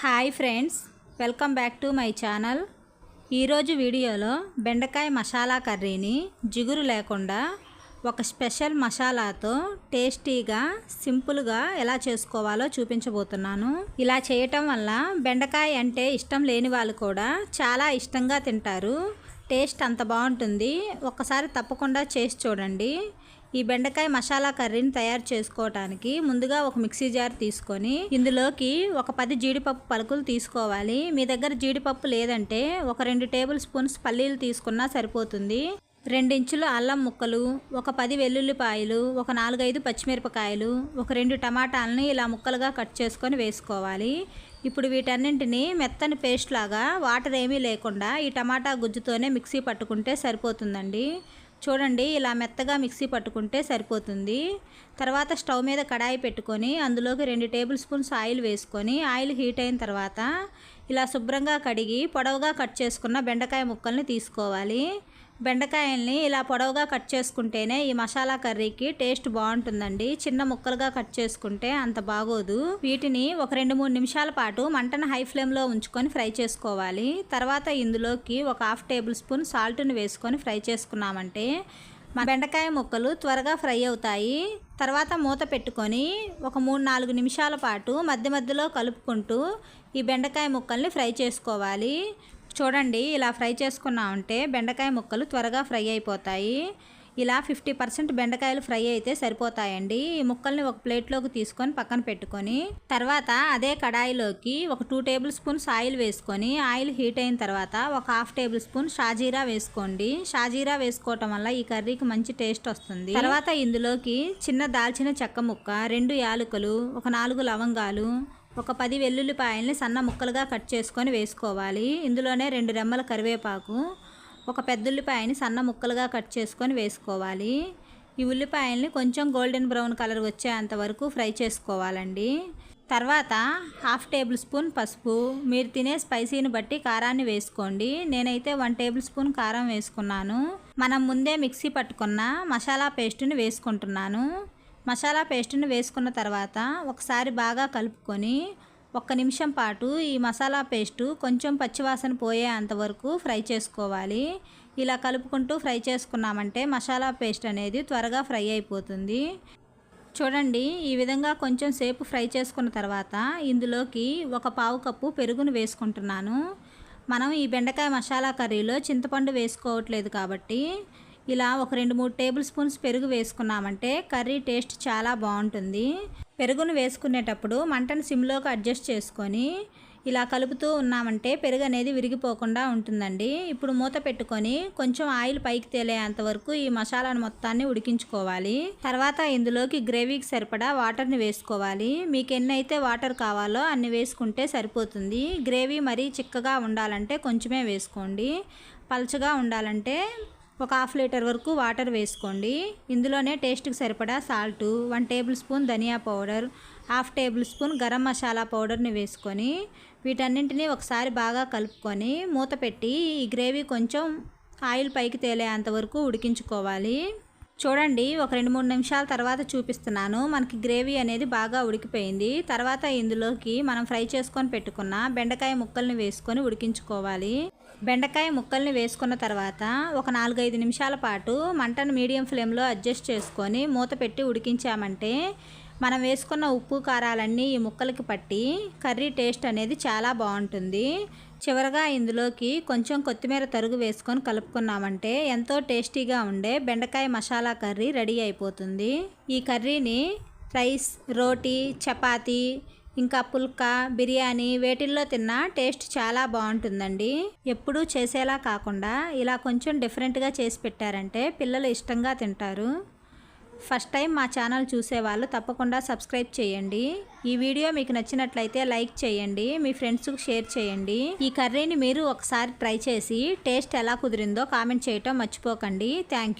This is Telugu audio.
Hi friends welcome back to my channel. ఈరోజు వీడియోలో బెండకాయ మసాలా కర్రీని జిగురు లేకుండా ఒక స్పెషల్ మసాలాతో టేస్టీగా సింపుల్గా ఎలా చేసుకోవాలో చూపించబోతున్నాను. ఇలా చేయటం వల్ల బెండకాయ అంటే ఇష్టం లేని వాళ్ళు కూడా చాలా ఇష్టంగా తింటారు. టేస్ట్ అంత బాగుంటుంది. ఒక్కసారి తప్పకుండా చేసి చూడండి. ఈ బెండకాయ మసాలా కర్రీని తయారు చేసుకోవటానికి ముందుగా ఒక మిక్సీ జార్ తీసుకొని ఇందులోకి ఒక పది జీడిపప్పు పలుకులు తీసుకోవాలి. మీ దగ్గర జీడిపప్పు లేదంటే ఒక రెండు టేబుల్ స్పూన్స్ పల్లీలు తీసుకున్నా సరిపోతుంది. రెండించులు అల్లం ముక్కలు ఒక పది వెల్లుల్లిపాయలు ఒక నాలుగైదు పచ్చిమిరపకాయలు ఒక రెండు టమాటాలని ఇలా ముక్కలుగా కట్ చేసుకొని వేసుకోవాలి. ఇప్పుడు వీటన్నింటినీ మెత్తని పేస్ట్ లాగా వాటర్ ఏమీ లేకుండా ఈ టమాటా గుజ్జుతోనే మిక్సీ పట్టుకుంటే సరిపోతుందండి. చూడండి ఇలా మెత్తగా మిక్సీ పట్టుకుంటే సరిపోతుంది. తర్వాత స్టవ్ మీద కడాయి పెట్టుకొని అందులోకి రెండు టేబుల్ స్పూన్స్ ఆయిల్ వేసుకొని ఆయిల్ హీట్ అయిన తర్వాత ఇలా శుభ్రంగా కడిగి పొడవుగా కట్ చేసుకున్న బెండకాయ ముక్కల్ని తీసుకోవాలి. బెండకాయల్ని ఇలా పొడవుగా కట్ చేసుకుంటేనే ఈ మసాలా కర్రీకి టేస్ట్ బాగుంటుందండి. చిన్న ముక్కలుగా కట్ చేసుకుంటే అంత బాగోదు. వీటిని ఒక రెండు మూడు నిమిషాల పాటు మంటను హై ఫ్లేమ్లో ఉంచుకొని ఫ్రై చేసుకోవాలి. తర్వాత ఇందులోకి ఒక హాఫ్ టేబుల్ స్పూన్ సాల్ట్ని వేసుకొని ఫ్రై చేసుకున్నామంటే మా బెండకాయ ముక్కలు త్వరగా ఫ్రై అవుతాయి. తర్వాత మూత పెట్టుకొని ఒక మూడు నాలుగు నిమిషాల పాటు మధ్య మధ్యలో కలుపుకుంటూ ఈ బెండకాయ ముక్కల్ని ఫ్రై చేసుకోవాలి. చూడండి ఇలా ఫ్రై చేసుకున్నామంటే బెండకాయ ముక్కలు త్వరగా ఫ్రై అయిపోతాయి. ఇలా ఫిఫ్టీ పర్సెంట్ బెండకాయలు ఫ్రై అయితే సరిపోతాయండి. ఈ ముక్కల్ని ఒక ప్లేట్లోకి తీసుకొని పక్కన పెట్టుకొని తర్వాత అదే కడాయిలోకి ఒక టూ టేబుల్ స్పూన్స్ ఆయిల్ వేసుకొని ఆయిల్ హీట్ అయిన తర్వాత ఒక హాఫ్ టేబుల్ స్పూన్ షాజీరా వేసుకోండి. షాజీరా వేసుకోవటం వల్ల ఈ కర్రీకి మంచి టేస్ట్ వస్తుంది. తర్వాత ఇందులోకి చిన్న దాల్చిన చెక్క ముక్క రెండు యాలకులు ఒక నాలుగు లవంగాలు ఒక పది వెల్లుల్లిపాయల్ని సన్న ముక్కలుగా కట్ చేసుకొని వేసుకోవాలి. ఇందులోనే రెండు రెమ్మల కరివేపాకు ఒక పెద్ద ఉల్లిపాయని సన్న ముక్కలుగా కట్ చేసుకొని వేసుకోవాలి. ఈ ఉల్లిపాయల్ని కొంచెం గోల్డెన్ బ్రౌన్ కలర్ వచ్చేంత వరకు ఫ్రై చేసుకోవాలండి. తర్వాత హాఫ్ టేబుల్ స్పూన్ పసుపు. మీరు తినే స్పైసీని బట్టి కారాన్ని వేసుకోండి. నేనైతే వన్ టేబుల్ స్పూన్ కారం వేసుకున్నాను. మనం ముందే మిక్సీ పట్టుకున్న మసాలా పేస్ట్ని వేసుకుంటున్నాను. మసాలా పేస్ట్ని వేసుకున్న తర్వాత ఒకసారి బాగా కలుపుకొని ఒక్క నిమిషం పాటు ఈ మసాలా పేస్టు కొంచెం పచ్చివాసన పోయే అంతవరకు ఫ్రై చేసుకోవాలి. ఇలా కలుపుకుంటూ ఫ్రై చేసుకున్నామంటే మసాలా పేస్ట్ అనేది త్వరగా ఫ్రై అయిపోతుంది. చూడండి ఈ విధంగా కొంచెం సేపు ఫ్రై చేసుకున్న తర్వాత ఇందులోకి ఒక పావు కప్పు పెరుగును వేసుకుంటున్నాను. మనం ఈ బెండకాయ మసాలా కర్రీలో చింతపండు వేసుకోవట్లేదు కాబట్టి ఇలా ఒక రెండు మూడు టేబుల్ స్పూన్స్ పెరుగు వేసుకున్నామంటే కర్రీ టేస్ట్ చాలా బాగుంటుంది. పెరుగును వేసుకునేటప్పుడు మంటను సిమ్లోకి అడ్జస్ట్ చేసుకొని ఇలా కలుపుతూ ఉన్నామంటే పెరుగు అనేది విరిగిపోకుండా ఉంటుందండి. ఇప్పుడు మూత పెట్టుకొని కొంచెం ఆయిల్ పైకి తేలేంత వరకు ఈ మసాలాను మొత్తాన్ని ఉడికించుకోవాలి. తర్వాత ఇందులోకి గ్రేవీకి సరిపడా వాటర్ని వేసుకోవాలి. మీకు ఎన్నైతే వాటర్ కావాలో అన్ని వేసుకుంటే సరిపోతుంది. గ్రేవీ మరీ చిక్కగా ఉండాలంటే కొంచెమే వేసుకోండి. పలుచగా ఉండాలంటే ఒక హాఫ్ లీటర్ వరకు వాటర్ వేసుకోండి. ఇందులోనే టేస్ట్కి సరిపడా సాల్ట్ వన్ టేబుల్ స్పూన్ ధనియా powder half table spoon garam masala పౌడర్ని వేసుకొని వీటన్నింటినీ ఒకసారి బాగా కలుపుకొని మూత పెట్టి ఈ గ్రేవీ కొంచెం ఆయిల్ పైకి తేలేంత వరకు ఉడికించుకోవాలి. చూడండి ఒక రెండు మూడు నిమిషాల తర్వాత చూపిస్తున్నాను. మనకి గ్రేవీ అనేది బాగా ఉడికిపోయింది. తర్వాత ఇందులోకి మనం ఫ్రై చేసుకొని పెట్టుకున్న బెండకాయ ముక్కల్ని వేసుకొని ఉడికించుకోవాలి. బెండకాయ ముక్కల్ని వేసుకున్న తర్వాత ఒక నాలుగైదు నిమిషాల పాటు మంటను మీడియం ఫ్లేమ్లో అడ్జస్ట్ చేసుకొని మూత పెట్టి ఉడికించామంటే మనం వేసుకున్న ఉప్పు కారాలన్నీ ఈ ముక్కలకి పట్టి కర్రీ టేస్ట్ అనేది చాలా బాగుంటుంది. చివరగా ఇందులోకి కొంచెం కొత్తిమీర తరుగు వేసుకొని కలుపుకున్నామంటే ఎంతో టేస్టీగా ఉండే బెండకాయ మసాలా కర్రీ రెడీ అయిపోతుంది. ఈ కర్రీని రైస్ రోటీ చపాతీ ఇంకా పుల్కా బిర్యానీ వేటిల్లో తిన్నా టేస్ట్ చాలా బాగుంటుందండి. ఎప్పుడూ చేసేలా కాకుండా ఇలా కొంచెం డిఫరెంట్గా చేసి పెట్టారంటే పిల్లలు ఇష్టంగా తింటారు. ఫస్ట్ టైం మా ఛానల్ చూసేవాళ్ళు తప్పకుండా సబ్స్క్రైబ్ చేయండి. ఈ వీడియో మీకు నచ్చినట్లయితే లైక్ చేయండి మీ ఫ్రెండ్స్కు షేర్ చేయండి. ఈ కర్రీని మీరు ఒకసారి ట్రై చేసి టేస్ట్ ఎలా కుదిరిందో కామెంట్ చేయటం మర్చిపోకండి. థ్యాంక్